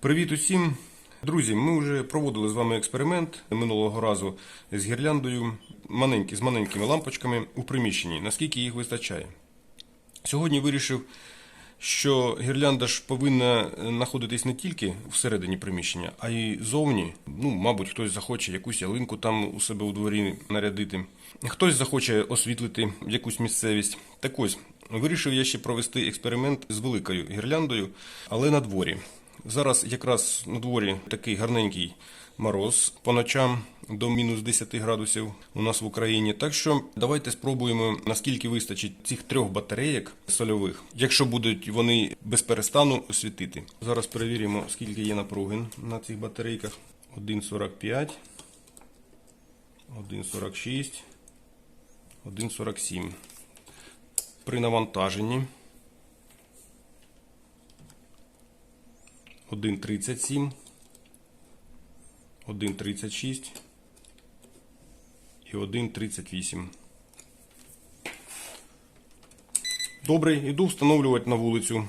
Привіт усім! Друзі, ми вже проводили з вами експеримент минулого разу з гірляндою маленькі, з маленькими лампочками у приміщенні, наскільки їх вистачає. Сьогодні вирішив, що гірлянда ж повинна знаходитись не тільки всередині приміщення, а й зовні. Ну, мабуть, хтось захоче якусь ялинку там у себе у дворі нарядити. Хтось захоче освітлити якусь місцевість. Так ось, вирішив я ще провести експеримент з великою гірляндою, але на дворі. Зараз якраз на дворі такий гарненький мороз по ночам до мінус 10 градусів у нас в Україні. Так що давайте спробуємо, наскільки вистачить цих трьох батарейок сольових, якщо будуть вони без перестану світити. Зараз перевіримо, скільки є напруги на цих батарейках. 1,45, 1,46, 1,47. При навантаженні 1,37, 1,36 і 1,38. Добре, іду встановлювати на вулицю.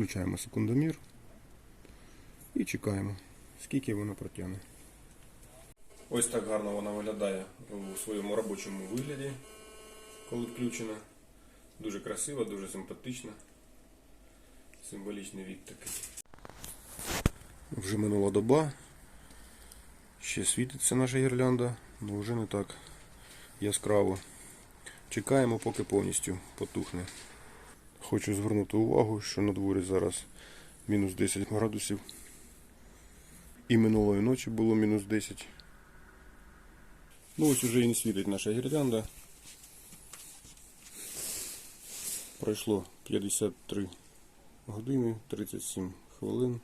Включаємо секундомір і чекаємо, скільки воно протягне. Ось так гарно вона виглядає у своєму робочому вигляді, коли включена. Дуже красива, дуже симпатична. Символічний вік такий. Вже минула доба. Ще світиться наша гірлянда, але вже не так яскраво. Чекаємо, поки повністю потухне. Хочу звернути увагу, що на дворі зараз мінус 10 градусів. І минулої ночі було мінус 10. Ну ось уже і не світить наша гірлянда. Пройшло 53 години, 37 хвилин.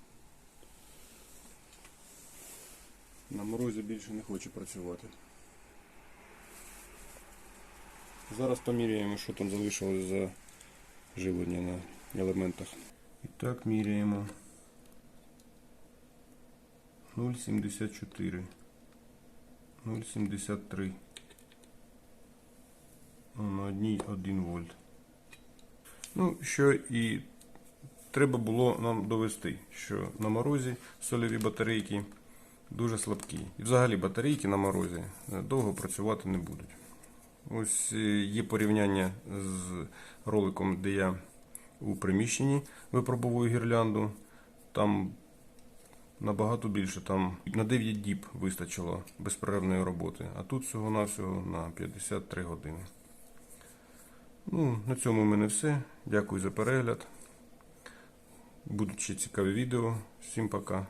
На морозі більше не хоче працювати. Зараз поміряємо, що там залишилось за живлення на елементах. І так міряємо 0,74. 0,73. На одній 1 вольт. Ну, що і треба було нам довести, що на морозі сольові батарейки дуже слабкі. І взагалі батарейки на морозі довго працювати не будуть. Ось е, є порівняння з роликом, де я у приміщенні випробовую гірлянду. Там набагато більше, там на 9 діб вистачило безперервної роботи, а тут всього-навсього на 53 години. Ну, на цьому в мене все. Дякую за перегляд. Будуть ще цікаві відео. Всім пока.